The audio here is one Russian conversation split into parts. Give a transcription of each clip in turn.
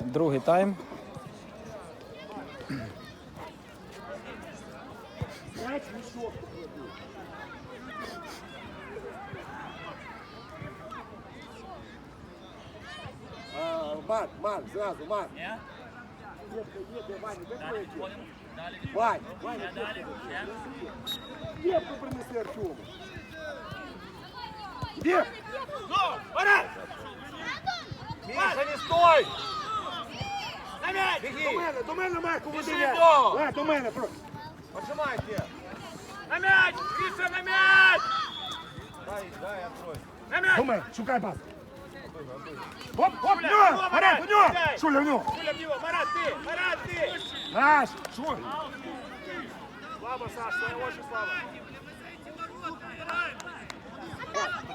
Другий тайм. Марк, Марк, зразу, Марк. Вань, Ваня, Кепку принеси Артему. Где? Миша, не стой! До мене, до мене, Марку. Дом! Давай, до мене, про. Поджимайте! На м'яч! Міша, на м'яч! Дай, дай, открой. На м'яч! До мене, шукай пас. Оп, оп, в нього! Марат, у нього! Шуля, в нього! Шуля в нього! Марат, ти! Марат, ти! Наш! Шуля! Слава, Саш, твоя очень слава!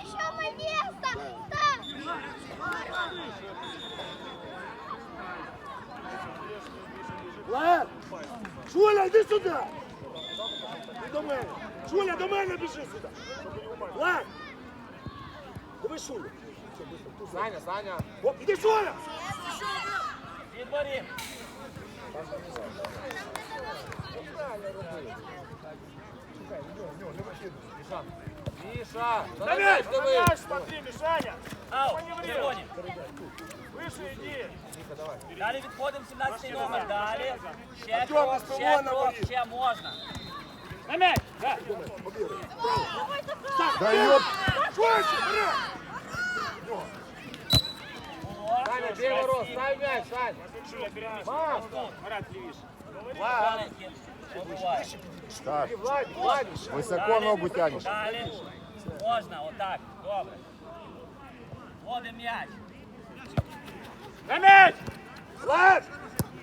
Еще мое место! Да! Влад! Шуля, йди сюди! Ти до мене! Шуля, до мене біжи сюди! Влад! Диви Шулю! Саня, Саня. Оп, іди Шуля! Відборі! Миша, На на м'яч! м'яч На диви. м'яч смотри, Мішаня! Ау, червоні! Вище йди! Далі відходимо, 17 номер, далі. Ще Артем, крок, із ще пилона крок, болить. ще можна. На м'яч! Да. Да йоп! Швидше, бери! Саня, бей ворот, ставь мяч, Сань. Маш, Марат, лівіше. Влад, Так, Влад, Влад. високо ногу тянеш. Далі. Можна, отак. Добре. Вводимо м'яч. На м'яч! Влад!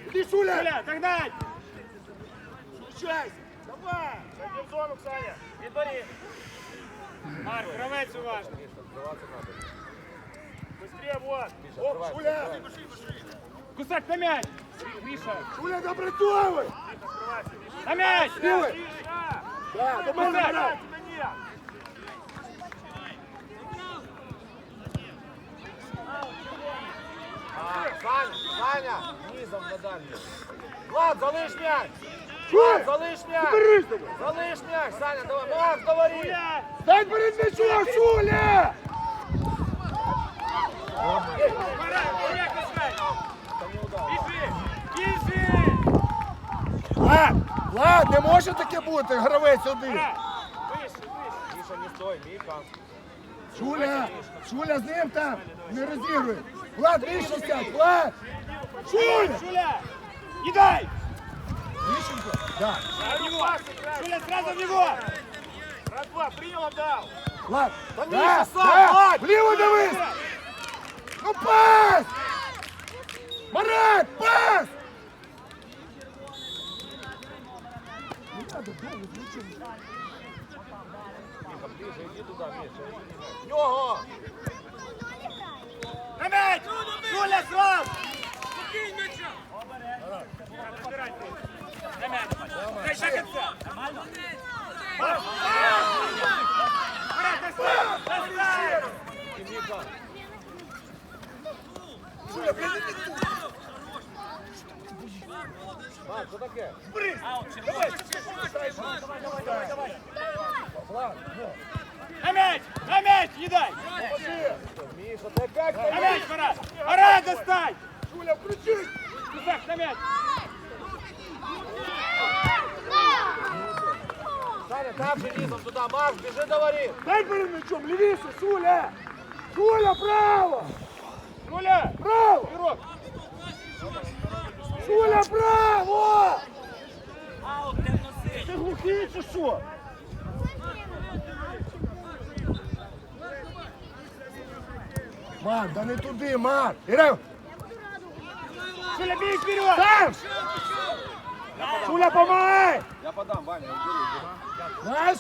Іди Шуля! Шуля, догнать! Включайся! Давай! Зайди в зону, Саня. Відбори. Марк, гравець уважно. Быстрее, вот. Оп, Шуля! Кусак на мяч. Миша. Шуля, допрацьовуй! На мяч. Білий! Да, до мене, Саня, Саня, низом на. Влад, залиш мяч. Шуля! Залиш мяч. Залиш мяч, Саня, давай. Макс, говори. Стань перед м'ячом, Шуля! Влад! Влад, не може таке бути, гравець один! Миша, не стой, Миха. Шуля! Шуля з ним там! Не розігруй! Влад, вище сядь! Влад! Шуля! Шуля. Не дай. Вищенко! Да. Шуля, сразу в него. Раз, два, принял, отдал. Влад! Та Да, Міша сам, да! Влад! Вліво дивись! Ну пас! Марат, пас! Не надо, голову нічого. Миха, ближе, иди туда, Миша. иди. Його. На мяч. Шуля, сразу. На мяч. Дай шаг отца. Нормально? Марат, оставь. Оставь. И Миха. Шуля, блін, іди тут. Макс, что такое? Аут, червоний. Влад, ну, На мяч. На мяч, не дай. поможи! Миша, ты опять На мяч, Марат. Марат, достань. Шуля, включись! Кусак, на мяч. Саня, там же низом туда. Макс, бежи, говори. Дай перед м'ячом, лівіше, Шуля! Шуля, право! Шуля. Право! Игрок. Шуля, право! Аут, не носи. Ти глухий чи що? Марк, да не туди, Марк! Ірем! Шуля, бей вперед. Там! Шуля, помагай! Я подам, Ваня, убери. Знаєш?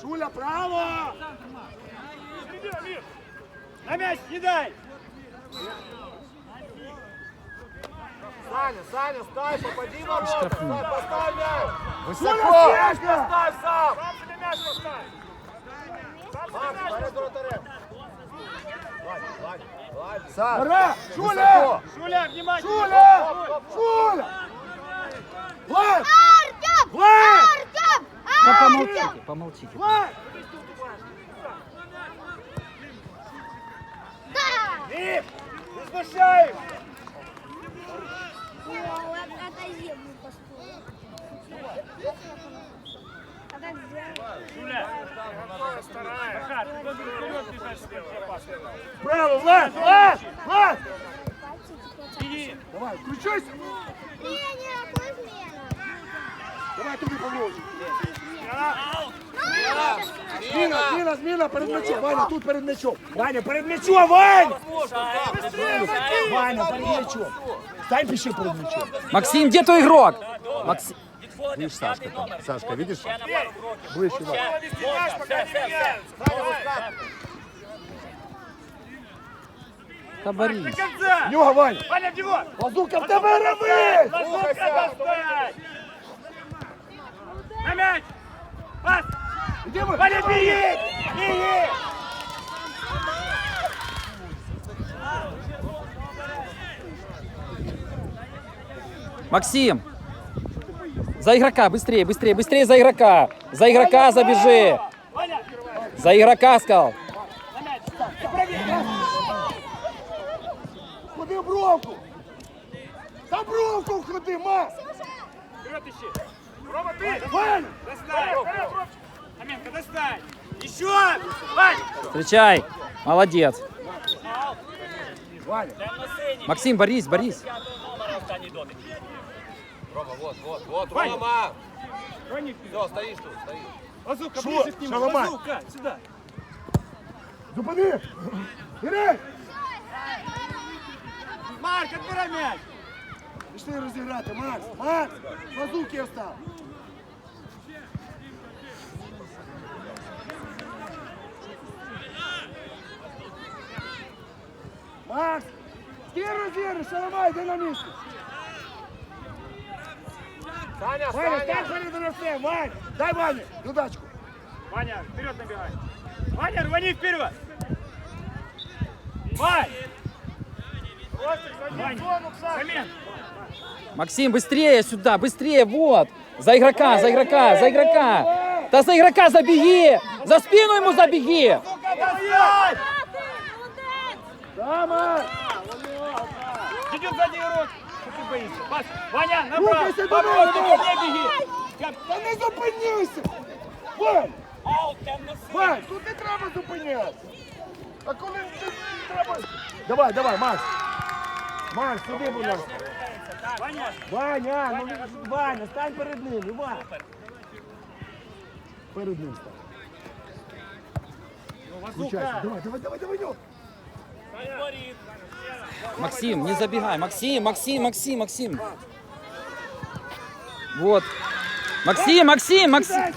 Шуля, право! На мяч, не дай. Саня, Саня, ставь, попади в ворота. Сань, поставь мяч. Шуля, Високо! стежка! Ставь сам. Сам себе мяч поставь. Сам Макс, мяч перед вратарем. Саш, Пора! Шуля! высоко. Шуля, внимание! Шуля! Шуля! Влад! Артем! Помолчите, помолчите. Ні! Не ты слева. Право, Влад! Влад! Влад! Иди! Давай, включайся! Не, не, какой смена? Давай туди поможеш. Аут! Зміна, зміна, зміна перед м'ячом. Ваня, тут перед м'ячом. Ваня, перед м'ячом, Вань! Ваня, перед м'ячом. Стань піши перед м'ячом. Максим, где твой игрок? Максим. Відходимо, п'ятий номер. Сашка, видишь? Ще на пару кроків. Ближче, Ваня. Ще, можна, все, все, все. Да борись. В нього, Ваня. Ваня, в него! Лазука, в тебе роби! Лазука, достань! На мяч! Пас! Ми. Ваня, беги! Беги! Максим. За игрока, быстрее, быстрее, быстрее за игрока. За игрока забежи. За игрока сказал. Ходи в бровку. За бровку ходи, Макс. Вперед ищи! Рома, ты! Ваня. Достань! Аменка, достань! Еще! Вань! Встречай. Молодец. Ваня. Темно-синій. Максим, борись, борись. П'ятого номера останній дотик. Рома, вот, вот, вот, Ваня. Рома! Роник, Все, стоишь тут, стоишь. Лазука, Шо? ближе к нему! Шаломай. Лазука, сюда! Зупини. Іри. Марк, отбирай мяч! Пішли розіграти, Макс. Макс. Лазуки остав. Макс. Ти розіграєш, Шаламай, йди на місце. Саня, Ваня, стань Саня! перед гравцем, Вань. Дай Ване, дудачку. Ваня, вперед набегай! Ваня, рвани вперед! Вань! Вань, замен! Максим, быстрее сюда, быстрее, вот. За игрока, за игрока, за игрока. Да за игрока забеги. За спину ему забеги. Достань! Макс. Идет сзади! Что ты боишься? Пас! Ваня, направо! Рухайся, Попробуй, давай, ко мне беги! Я- Та не зупинися. Вань. Аут, темно-синій! Вань, тут не треба зупинятися. А коли ти треба. Давай, давай, Макс. Макс, сюди, будь ласка. Ваня! Ваня, ну Ваня, стань перед ним, Іван. Перед ним стань. Включайся. Давай, давай, давай, давай, давай. Максим, не забегай. Максим, Максим, Максим, Максим. Вот. Максим, Максим, Максим.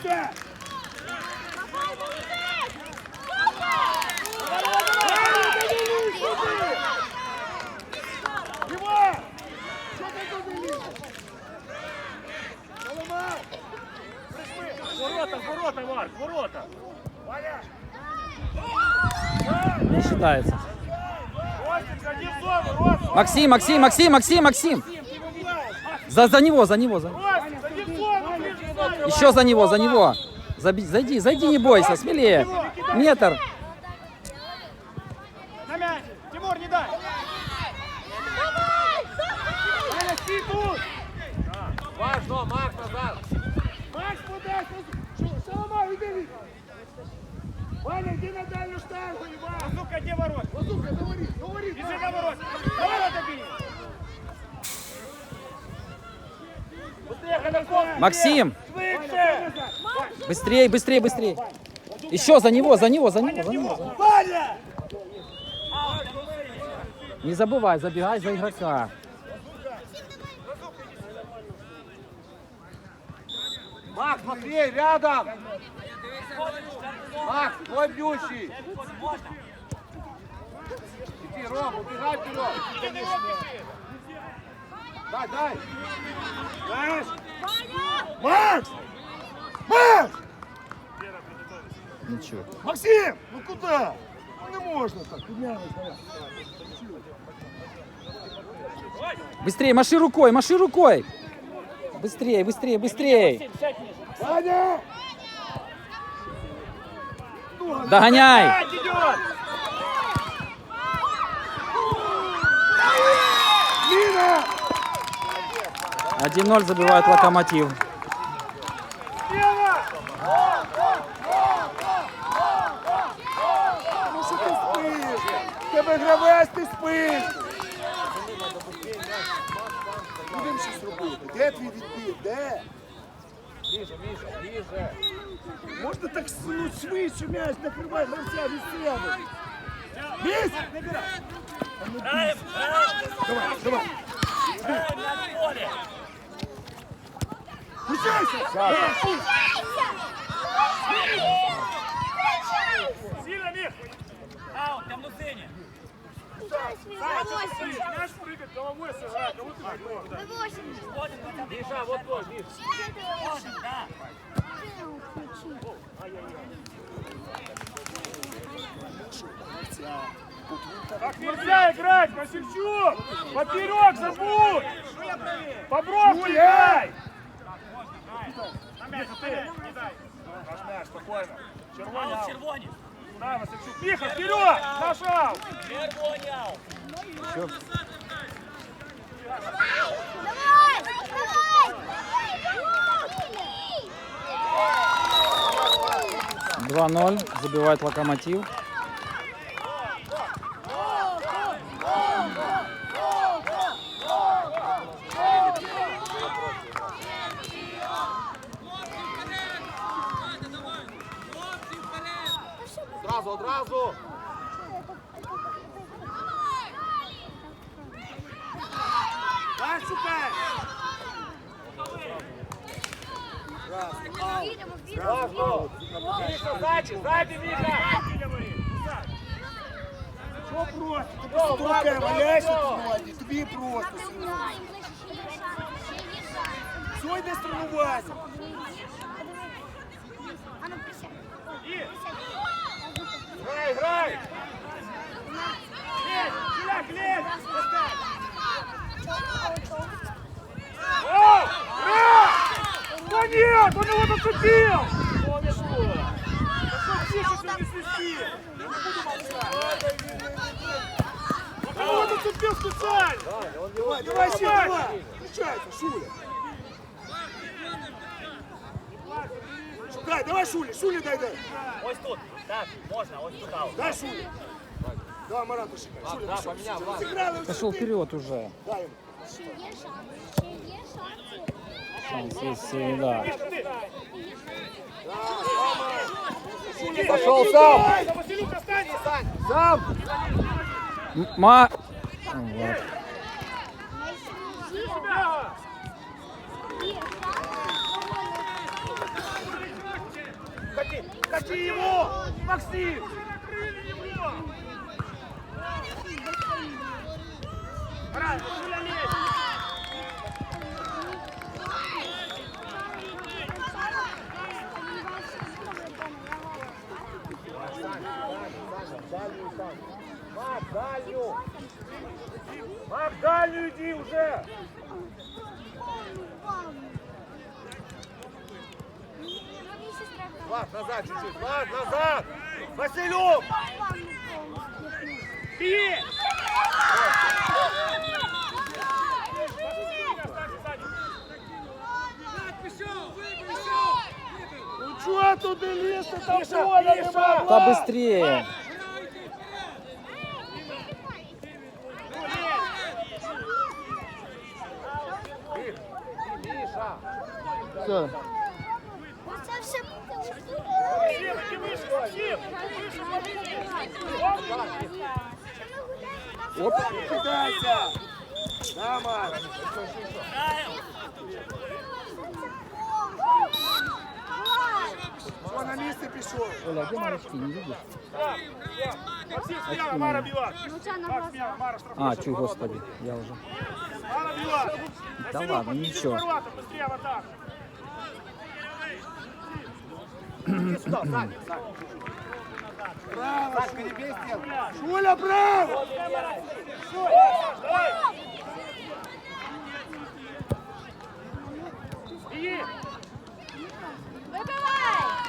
Ворота, ворота, Марк, ворота! Не считается. Ростик, зади в зону, Ростик! Максим, Максим, Максим, Максим, Максим. За, за него, за него, за Ростик, зади в зону, ближе к зоне! Еще за него, за него. Заби- зайди, зайди, не бойся, смелее. Метр. На мяч! Тимур, не дай! Ваня, стій тут! Маш, но, Маш, назад! Макс, подай! Шаломай, іди від! Ваня, йди на дальню штангу, Іван! Сука, где ворот? Лазука, говори, говори! Бежи на ворот! На ворота бей! Быстрее, Ходорков! Максим, быстрее, быстрее, быстрее. Еще за него, за него, за него, за него. Ваня! Не забывай, забегай за игрока. Макс, Матвей, рядом! Макс, твой бьющий! Можно? Иди, Ром, убегай вперед! Дай, дай! Макс! Макс! Макс! Ничего. Максим! Ну куда? Ну, Не можна так. Быстрее, маши рукой, маши рукой. Быстрее, быстрее, быстрее. Ваня! Догоняй. Опять идет! Ліна! 1-0 забивает локомотив. Слева! Ну що ти спиш? Тебе гравець, ти спиш! Будемо щось робити. Де твій відбір? Ближе, Миша, ближе. Можна так ну, швидше м'яч від себе. Бійсь! Граем, граем, Давай, давай. на! Включайся! Сильно, Мих! Аут, темно-синий! Мяч прыгать, головой сыграть, кого ты прикрываешь? Входим, пацаны! Миша, вот тоже, Миш. Входим, да! Так нельзя играть, Васильчук! Поперек забудь! По бровке играй! Наш мяч, спокойно. Аут. червоні! Да, Васильчук. Миха, вперед! Наш аут! Червоні аут! Давай! Давай! 2-0 забивает локомотив. Одразу, одразу. Дай, шукай! Важно. Миша, сзади, сзади, Миша. Що просто? Ти просто руками валяєшся тут, тобі просто сьогодні. Все йде з тренування. А ну присядь. Играй, играй. Сюда, глянь! О! Раз! Да нет, он его зацепил! Он его зацепил специально! Давай, давай, Сим, давай! Включайся, Шуля! Шукай, давай, Шуля, Шуля дай, дай! Ось тут! Так, можна, ось тут! Дай, Шуля! Давай, Марату, шикай. Шуля, да, пошел. поменял. Сыграли, Пошел ты. вперед уже. Дай ему. Шанс, есть, э, да. Пошел сам. Дай, Василюк, останься! Сам. М- Ма... Вот. Є Кати, кати его! Максим! Рай, Мак, дальнюю. Иди уже! Влад, назад чуть-чуть. Влад, назад. Василюк. Бей! Ну там быстрее. А, чу, господи, я уже. Да ладно, ничего. к воротам, быстрее в атаку! Иди сюда, Саня. Саня. Сань, перебей стенку. Шуля, браво! Беги! Вибивай!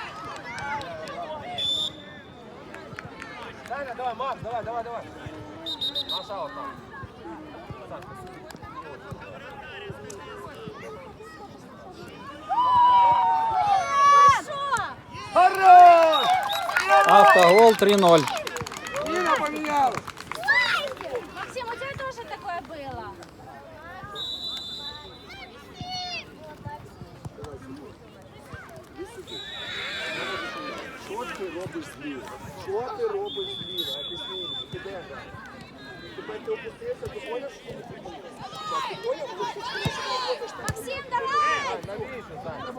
Саня, давай, Макс, давай, давай, давай. Маша, вот там. Хорошо! Хорош! Автогол 3-0. Нина поменялась! Максим, у тебя тоже такое было. Що ти робиш зліва? Що ти робиш зліва? Об'ясни мені, ти де граєш? Тебе ти опустився, ти поняв, що ти не Ти поняв, що ти не ходиш там? Максим, давай! Навіщо, Саня?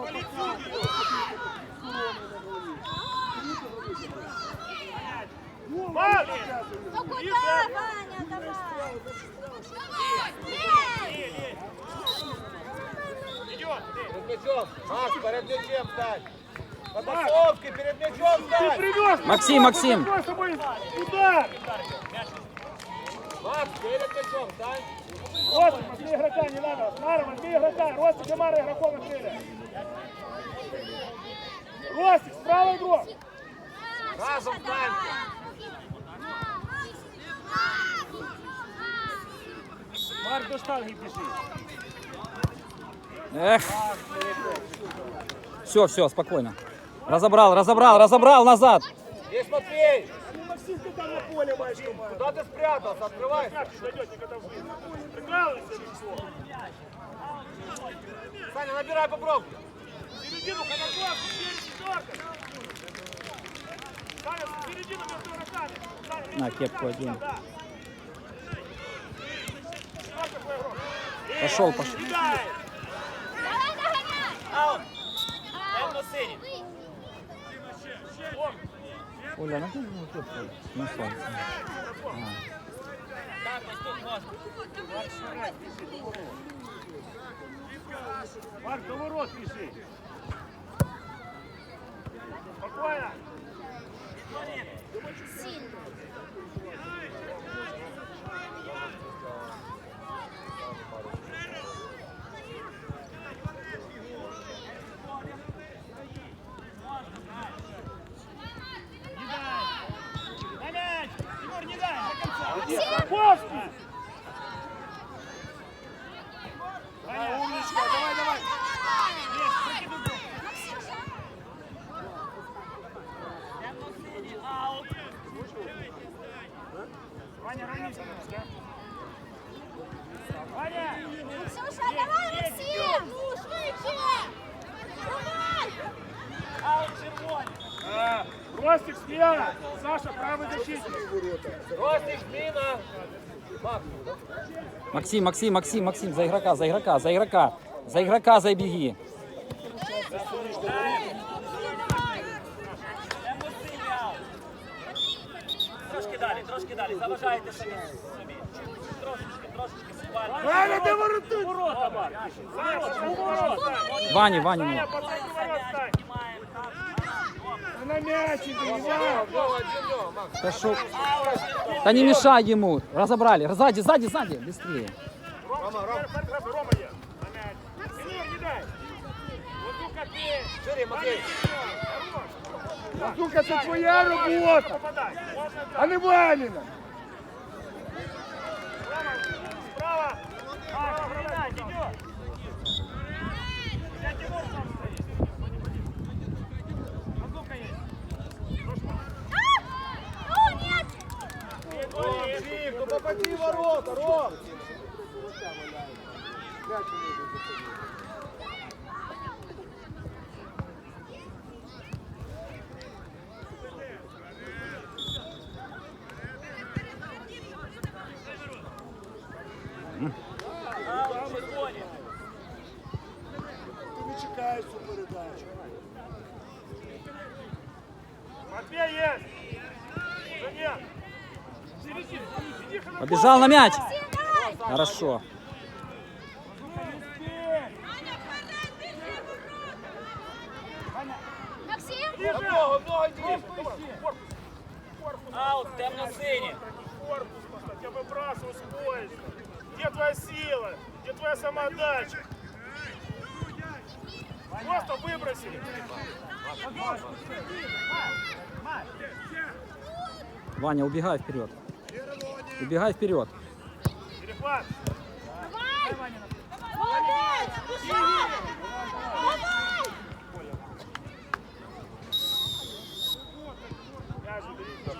Макс! Ну куда, Ваня, давай! Эй! Перед мячом. Макс, перед мячом стань. Подосовки, перед мячом Ты привез! Максим, Максим. Удар! Макс, перед мячом стань. Ростик, возьми игрока, не надо. Мара, возьми игрока. Ростик и Мара игроком открыли. Ростик, справа игрок. Разом стань. Марк до штанги бежи. Эх. Все, все, спокойно. Разобрал, разобрал, разобрал назад. Есть Матвей. Максим, ты там на поле маешь команду. Куда ты спрятался? Открывайся. Как дойдет, никогда в жизни. Прикалывайся, число. Саня, набирай по пробке. Середину, Ходорков, теперь четверка. Саня, середину между игроками. Саня, На, кепку один. Пошел, пошел. Давай догоняй! Аут. Темно-синій. Оля, ну ну, кепку. На. Так, ось тут можна. Марк, до ворот бежи. Спокойно. Сильно. Ростик, спьяна. Саша, правый защитник. Ростик, Мина. Макс, Максим, Максим, Максим, Максим, за игрока, за игрока, за игрока. За игрока забеги. Темно-синій аут. Трошки далі, трошки далі. Заважаєте самі собі. Трошечки, трошечки, буквально. Ваня, ты вороты. Ворота, Марк. Саша, у ворот стань. Ваня, Ваня. Саня, ну. пацаны, ворот стань. Знімаємо. Так, так. На мячик, Ваня. Го, один, го, Макс. Пошел. Да не мешай ему. Разобрали. Сзади, сзади, сзади. Быстрее. Рома, Рома. Рома є. На. Шире, Матвей. Лазука, це твоя робота. А не Ваніна. Справа. А, гранат, идет. Я Тимур сам стоит. Лазука есть. Ну, нет! Жив, ну попади в ворота, Ром. Аут червоні. Ти не чекаєш цю передачу. Матвей є! Побежал на мяч. Хорошо. Аут, темно-синій. Корпус поставь, я выбрасываю с поезда. Где твоя сила? Где твоя самоотдача? Просто выбросили. Ваня, убегай вперед. Убегай вперед. Перехват. Давай! Молодець! Пішов! Давай! Я же берите.